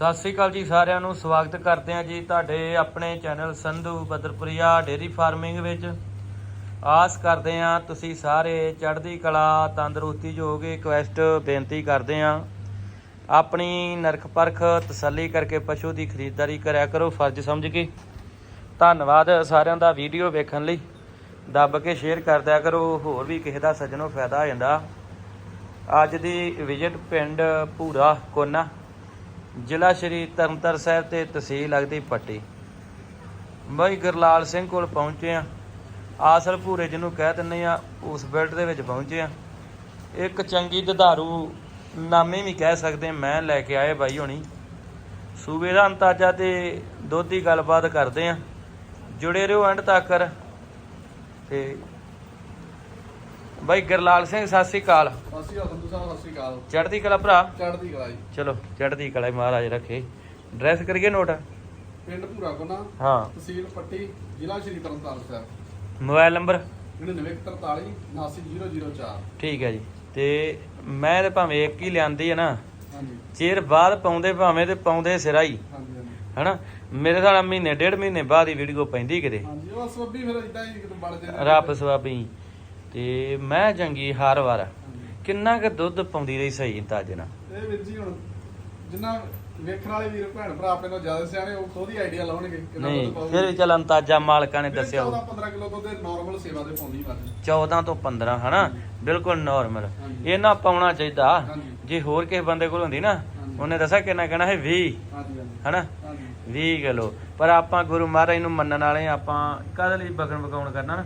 ਸਤਿ ਸ੍ਰੀ ਅਕਾਲ ਜੀ ਸਾਰਿਆਂ ਨੂੰ, ਸਵਾਗਤ ਕਰਦੇ ਹਾਂ ਜੀ ਤੁਹਾਡੇ ਆਪਣੇ channel Sandhu Badarpuria dairy farming ਵਿੱਚ। ਆਸ ਕਰਦੇ ਹਾਂ ਤੁਸੀਂ ਸਾਰੇ ਚੜ੍ਹਦੀ ਕਲਾ, ਤੰਦਰੁਸਤੀ ਜੋਗੇ ਕੁਐਸਟ ਬੇਨਤੀ ਕਰਦੇ ਹਾਂ। ਆਪਣੀ ਨਰਖ ਪਰਖ ਤਸੱਲੀ ਕਰਕੇ ਪਸ਼ੂ ਦੀ ਖਰੀਦਦਾਰੀ ਕਰਿਆ ਕਰੋ, ਫਰਜ਼ ਸਮਝ ਕੇ। ਧੰਨਵਾਦ ਸਾਰਿਆਂ ਦਾ ਵੀਡੀਓ ਵੇਖਣ ਲਈ। ਦੱਬ ਕੇ ਸ਼ੇਅਰ ਕਰ ਦਿਆ ਕਰੋ, ਹੋਰ ਵੀ ਕਿਸੇ ਦਾ ਸੱਜਣੋਂ ਫਾਇਦਾ ਹੋ ਜਾਂਦਾ। ਅੱਜ ਦੀ ਵਿਜ਼ਿਟ ਪਿੰਡ ਭੂਰਾ ਕੋਨਾ। ਜ਼ਿਲ੍ਹਾ ਸ਼੍ਰੀ ਤਰਨਤਾਰਨ ਸਾਹਿਬ ਤੇ ਤਹਿਸੀਲ ਲੱਗਦੀ ਪੱਟੀ। ਬਾਈ ਗੁਰਲਾਲ ਸਿੰਘ ਕੋਲ ਪਹੁੰਚੇ ਆ ਆਸਲ ਭੂਰੇ ਜਿਹਨੂੰ ਕਹਿ ਦਿੰਦੇ ਆ ਉਸ ਬਿਲਡ ਦੇ ਵਿੱਚ ਪਹੁੰਚੇ ਆ ਇੱਕ ਚੰਗੀ ਦਧਾਰੂ ਨਾਮੇ ਵੀ ਕਹਿ ਸਕਦੇ ਮੈਂ ਲੈ ਕੇ ਆਏ ਬਾਈ ਹੋਣੀ। ਸੂਬੇ ਦਾ ਅੰਤਾਜਾ ਤੇ ਦੁੱਧ ਦੀ ਗੱਲਬਾਤ ਕਰਦੇ ਆ ਜੁੜੇ ਰਹੋ ਐਂਡ ਤੱਕ। ਤੇ ਬਾਈ ਗੁਰਲਾਲ ਸਿੰਘ ਸਤਿ ਸ੍ਰੀ ਅਕਾਲ। ਸਾਹਿਬ ਸਤਿ ਸ਼੍ਰੀ ਚੜ੍ਹਦੀ ਕਲਾ ਭਰਾ? ਚੜ੍ਹਦੀ ਕਲਾ ਜੀ। ਚਲੋ ਚੜ੍ਹਦੀ ਕਲਾ ਮਹਾਰਾਜ ਰੱਖੇ। ਡਰੈਸ ਕਰੀਏ ਨੋਟ? ਪਿੰਡ ਭੂਰਾ ਕੋਨਾ ਹਾਂ। ਤਹਿਸੀਲ ਪੱਟੀ ਜ਼ਿਲ੍ਹਾ ਸ਼੍ਰੀ ਤਰਨਤਾਰਨ ਸਾਹਿਬ। Mobile number? 9943 79004 ਠੀਕ ਹੈ ਜੀ। ਤੇ ਮੈਂ ਤੇ ਭਾਵੇਂ ਇੱਕ ਹੀ ਲਿਆਂਦੀ ਹੈ ਨਾ। ਹਾਂਜੀ। ਚਿਰ ਬਾਅਦ ਪਾਉਂਦੇ ਭਾਵੇਂ ਤੇ ਪਾਉਂਦੇ ਸਿਰਾ ਹੀ। ਹਾਂਜੀ ਹਾਂਜੀ। ਹਨਾ? ਮੇਰੇ ਨਾਲ ਮਹੀਨੇ ਡੇਢ ਮਹੀਨੇ ਬਾਅਦ ਹੀ ਵੀਡੀਓ ਪੈਂਦੀ ਕਿਤੇ। ਹਾਂਜੀ ਉਹ ਸਵੱਬੀ ਫਿਰ ਇਦਾਂ ਹੀ ਕਿਤੇ ਬੜ ਜਾਂਦੇ। ਰੱਬ ਸਵਾਬੀ। ਤੇ ਮੈਂ ਚੰਗੀ ਹਰ ਵਾਰ। ਕਿੰਨਾ ਕੁ ਦੁੱਧ ਪਾਉਂਦੀ ਰਹੀ ਸਹੀ ਤਾਜੇ ਨਾਲ ਇਹ ਵੀਰ ਜੀ ਹੁਣ ਜਿੰਨਾ ਵੇਖਣ ਵਾਲੇ ਵੀਰ ਭੈਣ ਭਰਾ ਆਪਣੇ ਜ਼ਿਆਦਾ ਸਿਆਣੇ ਉਹ ਖੁਦ ਹੀ ਆਈਡੀਆ ਲਾਉਣਗੇ ਕਿੰਨਾ ਨਹੀਂ ਦੁੱਧ ਪਾਊਗੀ। ਫਿਰ ਵੀ ਚੱਲ ਅੰਤਾਜਾ ਮਾਲਕਾਂ ਨੇ ਦੱਸਿਆ ਹੋਊ। 14 15 ਕਿਲੋ ਦੁੱਧ ਨਾਰਮਲ ਸੇਵਾ ਤੇ ਪਾਉਂਦੀ ਮੱਝ 14 ਤੋਂ 15 ਹਨਾ ਬਿਲਕੁਲ ਨਾਰਮਲ ਹਾਂਜੀ। ਇਹਨਾਂ ਪਾਉਣਾ ਚਾਹੀਦਾ ਹਾਂਜੀ। ਜੇ ਹੋਰ ਕਿਸੇ ਬੰਦੇ ਕੋਲ ਹੁੰਦੀ ਨਾ ਹਾਂਜੀ। ਉਹਨੇ ਦੱਸਿਆ ਕਿੰਨਾ ਕਹਿਣਾ ਹੈ 20 ਹਾਂਜੀ ਹਾਂਜੀ ਹਨਾ ਹਾਂਜੀ 20 ਕਿਲੋ ਪਰ ਆਪਾਂ ਗੁਰੂ ਮਹਾਰਾਜ ਨੂੰ ਮੰਨਣ ਵਾਲੇ ਹਾਂ, ਆਪਾਂ ਕਾਹਦੇ ਲਈ ਬਗਣ ਬਗਾਉਣ ਕਰਨਾ ਨਾ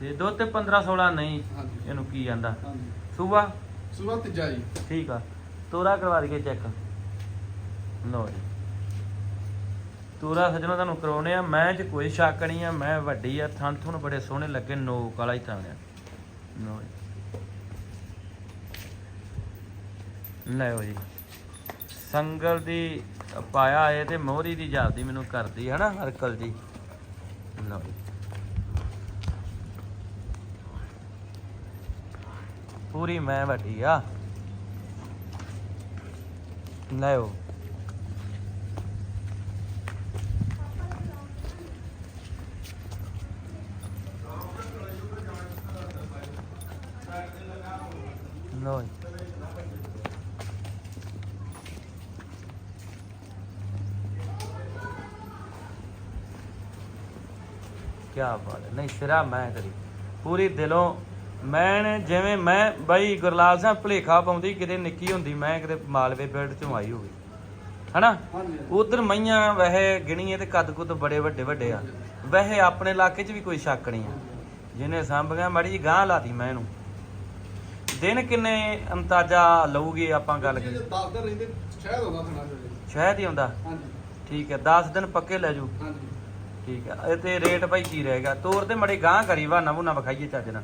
ਤੇ ਦੁੱਧ ਤੇ 15 16 ਨਹੀਂ ਹਾਂਜੀ। ਇਹਨੂੰ ਕੀ ਜਾਂਦਾ ਹਾਂਜੀ। ਸੂਬਾ ਸੁਬਾ ਤੀਜਾ ਜੀ। ਠੀਕ ਆ। ਤੋਰਾ ਕਰਵਾ ਦਈਏ ਚੈੱਕ। ਲਓ ਜੀ। ਤੋਰਾ ਸੱਜਣੋ ਤੁਹਾਨੂੰ ਕਰਾਉਣੇ ਆ। ਮੈਂ ਚ ਕੋਈ ਸ਼ੱਕ ਨਹੀਂ ਆ ਮੈਂ ਵੱਡੀ ਆ। ਥਣ ਥੁਣ ਬੜੇ ਸੋਹਣੇ ਲੱਗੇ ਨੋਕ ਵਾਲਾ ਹੀ ਥਣ ਆ। ਲਓ ਜੀ। ਲਓ ਜੀ। ਸੰਗਲ ਦੀ ਪਾਇਆ ਏ ਤੇ ਮੋਹਰੀ ਦੀ ਜਾਪਦੀ ਮੈਨੂੰ ਕਰਦੀ ਹੈ ਨਾ ਹਰਕਲ ਜੀ ਲਓ ਜੀ। ਪੂਰੀ ਮੈਂ ਵੱਡੀ ਆ ਲਓ ਲਓ ਜੀ ਕੀ ਬਾਤ ਹੈ ਨਹੀਂ ਸਿਰਾ ਮੈਂ ਕਰੀ ਪੂਰੀ ਮੈਂ ਜਿਵੇਂ ਮੈਂ ਬਾਈ ਗੁਰਲਾਲ ਸਿੰਘ ਭਲੇਖਾ ਪਾਉਂਦੀ ਕਿਤੇ ਨਿੱਕੀ ਹੁੰਦੀ ਮੈਂ ਕਿਤੇ ਮਾਲਵੇ ਪਿੰਡ ਚੋਂ ਆਈ ਹੋਵੇ। ਹਨਾ? ਉਧਰ ਮਈਆਂ ਵੈਸੇ ਗਿਣੀਏ ਤੇ ਕੱਦ ਕੁੱਦ ਬੜੇ ਵੱਡੇ ਵੱਡੇ ਆ। ਵੈਸੇ ਆਪਣੇ ਇਲਾਕੇ 'ਚ ਵੀ ਕੋਈ ਸ਼ੱਕ ਨਹੀਂ ਆ। ਜਿਹਨੇ ਸੰਭੀਆਂ ਮੜੀ ਜੀ ਗਾਂ ਲਾਤੀ ਮੈਂ ਇਹਨੂੰ। ਦਿਨ ਕਿੰਨੇ ਅੰਤਾਜ਼ਾ ਲਊਗੀ ਆਪਾਂ ਗੱਲ ਜੇ ਕਰੀ 10 ਦਿਨ ਰਹਿੰਦੇ ਸ਼ਾਇਦ ਆਉਂਦਾ ਥਣਾ ਜੀ। ਸ਼ਾਇਦ ਹੀ ਆਉਂਦਾ। ਹਾਂਜੀ। ਠੀਕ ਹੈ 10 ਦਿਨ ਪੱਕੇ ਲੈ ਜੂ ਹਾਂਜੀ। ਠੀਕ ਹੈ ਇਹ ਤੇ ਰੇਟ ਭਾਈ ਕੀ ਰਹੇਗਾ ਤੋਰ ਤੇ ਮੜੇ ਗਾਂ ਕਰੀ ਵਾਨਾ ਬੁਨਾ ਵਿਖਾਈਏ ਚੱਜ ਨਾਲ।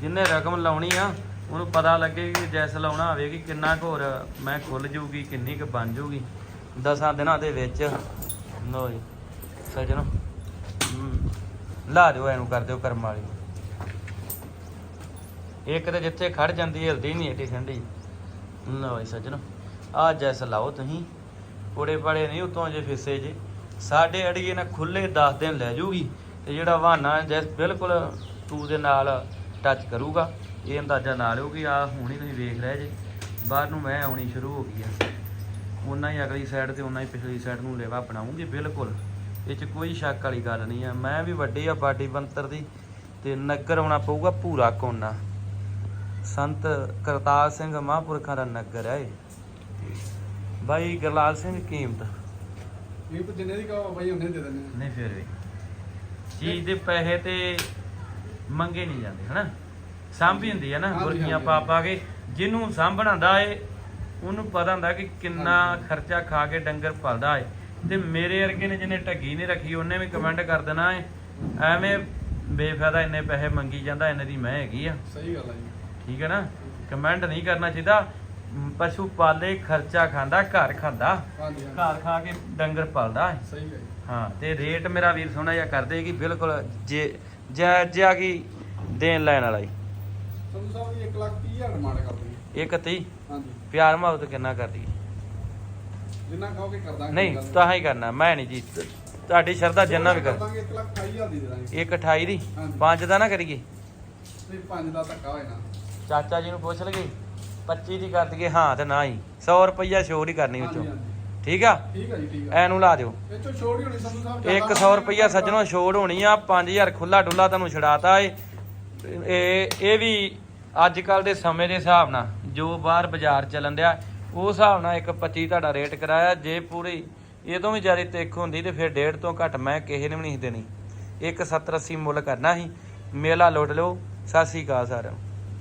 ਜਿੰਨੇ ਰਕਮ ਲਾਉਣੀ ਆ, ਉਹਨੂੰ ਪਤਾ ਲੱਗੇ ਕਿ ਜੈਸ ਲਾਉਣਾ ਹੋਵੇ ਕਿ ਕਿੰਨਾ ਕੁ ਹੋਰ ਮੈਂ ਖੁੱਲ ਜੂਗੀ, ਕਿੰਨੀ ਕੁ ਬਣ ਜੂਗੀ। ਦਸਾਂ ਦਿਨਾਂ ਦੇ ਵਿੱਚ। ਲੋ ਜੀ, ਸਜਣੋ। ਲਾ ਦਿਓ ਇਹਨੂੰ ਕਰ ਦਿਓ ਕਰਮ ਵਾਲੀ। ਇੱਕ ਤੇ ਜਿੱਥੇ ਖੜ ਜਾਂਦੀ, ਹਿਲਦੀ ਨਹੀਂ ਏਡੀ ਠੰਡੀ। ਲੋ ਜੀ, ਸਜਣੋ। ਆ ਜੈਸ ਲਾਓ ਤੁਸੀਂ। ਕੋੜੇ ਪੜੇ ਨਹੀਂ, ਉਤੋਂ ਜੇ ਫਿਸੇ ਜੇ। ਸਾਡੇ ਅੜੀਏ ਨਾ ਖੁੱਲੇ 10 ਦਿਨ ਲੈ ਜੂਗੀ। ਤੇ ਜਿਹੜਾ ਵਾਹਨਾ ਜੈਸ ਬਿਲਕੁਲ ਟੂ ਦੇ ਨਾਲ ਟੱਚ ਕਰੂਗਾ। ਇਹ ਅੰਦਾਜ਼ਾ ਨਾ ਲਿਓ ਕਿ ਆ ਹੁਣ ਹੀ ਤੁਸੀਂ ਵੇਖ ਰਹੇ ਜੇ। ਬਾਹਰ ਨੂੰ ਮੈਂ ਆਉਣੀ ਸ਼ੁਰੂ ਹੋ ਗਈ ਆ। ਉਹਨਾਂ ਹੀ ਅਗਲੀ ਸਾਈਡ ਤੇ ਉਹਨਾਂ ਹੀ ਪਿਛਲੀ ਸਾਈਡ ਨੂੰ ਲੇਵਾ ਬਣਾਉਂਗੀ ਬਿਲਕੁਲ। ਇਹ ਚ ਕੋਈ ਸ਼ੱਕ ਵਾਲੀ ਗੱਲ ਨਹੀਂ ਆ। ਮੈਂ ਵੀ ਵੱਡੀ ਆ ਬਾਡੀ ਬੰਤਰ ਦੀ ਤੇ ਨਗਰ ਆਉਣਾ ਪਊਗਾ ਪੂਰਾ ਕੋਨਾ। ਸੰਤ ਕਰਤਾਰ ਸਿੰਘ ਮਹਾਂਪੁਰਖਾਂ ਦਾ ਨਗਰ ਹੈ ਇਹ। ਬਾਈ ਗਰਲਾਲ ਸਿੰਘ ਕੀਮਤ। ਇਹ ਤਾਂ ਜਿੰਨੇ ਦੀ ਕਹੋ ਬਾਈ ਉਹਨੇ ਦੇ ਦਿੰਦੇ। ਨਹੀਂ ਫਿਰ ਵੀ। ਚੀਜ਼ ਦੇ ਪੈਸੇ ਤੇ ਮੰਗੇ ਨਹੀਂ ਜਾਂਦੇ ਹਨਾ? ਸਾਂਭੀ ਹੁੰਦੀ ਹੈ ਨਾ ਹਾਂਜੀ, ਪਾ ਪਾ ਕੇ ਜਿਹਨੂੰ ਸਾਂਭਣਾ ਹੁੰਦਾ ਏ ਉਹਨੂੰ ਪਤਾ ਹੁੰਦਾ ਕਿ ਕਿੰਨਾ ਖਰਚਾ ਖਾ ਕੇ ਡੰਗਰ ਪਲਦਾ ਏ। ਤੇ ਮੇਰੇ ਵਰਗੇ ਨੇ ਜਿਹਨੇ ਢੱਗੀ ਨਹੀਂ ਰੱਖੀ ਉਹਨੇ ਵੀ ਕਮੈਂਟ ਕਰ ਦੇਣਾ ਏ। ਐਵੇਂ ਬੇਫਾਇਦਾ ਇੰਨੇ ਪੈਸੇ ਮੰਗੀ ਜਾਂਦਾ ਇੰਨੇ ਦੀ ਮੈਂ ਹੈਗੀ ਆ। ਸਹੀ ਗੱਲ ਆ ਜੀ। ਠੀਕ ਹੈ ਨਾ? ਕਮੈਂਟ ਨਹੀਂ ਕਰਨਾ ਚਾਹੀਦਾ। ਪਸ਼ੂ ਪਾਲੇ ਖਰਚਾ ਖਾਂਦਾ ਘਰ ਖਾਂਦਾ। ਘਰ ਖਾ ਕੇ ਡੰਗਰ ਪਲਦਾ ਸਹੀ ਹਾਂ ਤੇ ਰੇਟ ਮੇਰਾ ਵੀਰ ਸੋਹਣਾ ਜਿਹਾ ਕਰਦੇ ਕਿ ਬਿਲਕੁਲ ਜੇ ਜੈ ਜਿਆ ਕੀ ਦੇਣ ਲੈਣ ਵਾਲਾ ਹੀ ਸੰਧੂ ਸਾਹਿਬ ਜੀ 1 ਲੱਖ 30 ਹਜ਼ਾਰ ਡਿਮਾਂਡ ਕਰਦੇ ਇੱਕ ਤੀ ਹਾਂਜੀ। ਪਿਆਰ ਮੁਹੱਬਤ ਕਿੰਨਾ ਕਰਦੀ? ਜਿੰਨਾ ਕਹੋਗੇ ਕਰ ਦਾਂਗੇ ਨਹੀਂ ਤਾਂ ਹੀ ਕਰਨਾ ਮੈਂ ਨਹੀਂ ਜੀ। ਤੁਹਾਡੀ ਸ਼ਰਧਾ ਜਿੰਨਾ ਵੀ ਕਰ। ਦਾਂਗੇ 1 ਲੱਖ 28000 ਦੀ ਦੇ ਦਾਂਗੇ। ਇੱਕ 28 ਦੀ? ਹਾਂਜੀ। ਪੰਜ ਦਾ ਨਾ ਕਰੀਏ। ਨਹੀਂ ਪੰਜ ਦਾ ਧੱਕਾ ਹੋਏ ਨਾ। ਚਾਚਾ ਜੀ ਨੂੰ ਪੁੱਛ ਲਗੇ 25 ਦੀ ਕਰ ਦਈਏ ਹਾਂ ਤੇ ਨਾ ਹੀ। 100 ਰੁਪਈਆ ਛੋੜ ਹੀ ਕਰਨੀ ਵਿੱਚੋਂ। ਹਾਂਜੀ, ਹਾਂਜੀ। ਠੀਕ ਆ? ਠੀਕ ਹੈ ਜੀ ਠੀਕ ਹੈ ਐਨੂੰ ਲਾ ਦਿਓ। ਇਹ ਚੋਂ ਛੋੜ ਹੀ ਹੋਣੀ ਸੰਧੂ ਸਾਹਿਬ 100 ਰੁਪਈਆ ਸੱਜਣੋ ਛੋੜ ਹੋਣੀ ਆ 5000 ਖੁੱਲਾ ਡੁੱਲਾ ਤੁਹਾਨੂੰ ਛਡਾਤਾ ਏ। ਇਹ ਇਹ ਵੀ ਅੱਜ ਕੱਲ ਦੇ ਸਮੇਂ ਦੇ ਹਿਸਾਬ ਨਾਲ ਜੋ ਬਾਹਰ ਬਾਜ਼ਾਰ ਚੱਲਣ ਡਿਆ ਉਹ ਹਿਸਾਬ ਨਾਲ ਇੱਕ 25 ਤੁਹਾਡਾ ਰੇਟ ਕਰਾਇਆ ਜੇ ਪੂਰੀ ਇਹ ਤੋਂ ਵੀ ਜ਼ਿਆਦਾ ਤਿੱਖ ਹੁੰਦੀ ਤੇ ਫਿਰ ਡੇਢ ਤੋਂ ਘੱਟ ਮੈਂ ਕਿਸੇ ਨੂੰ ਵੀ ਨਹੀਂ ਦੇਣੀ। ਇੱਕ 70 80 ਮੁੱਲ ਕਰਨਾ ਸੀ। ਮੇਲਾ ਲੁੱਟ ਲਓ। ਸਤਿ ਸ੍ਰੀ ਅਕਾਲ ਸਾਰਿਆਂ ਨੂੰ।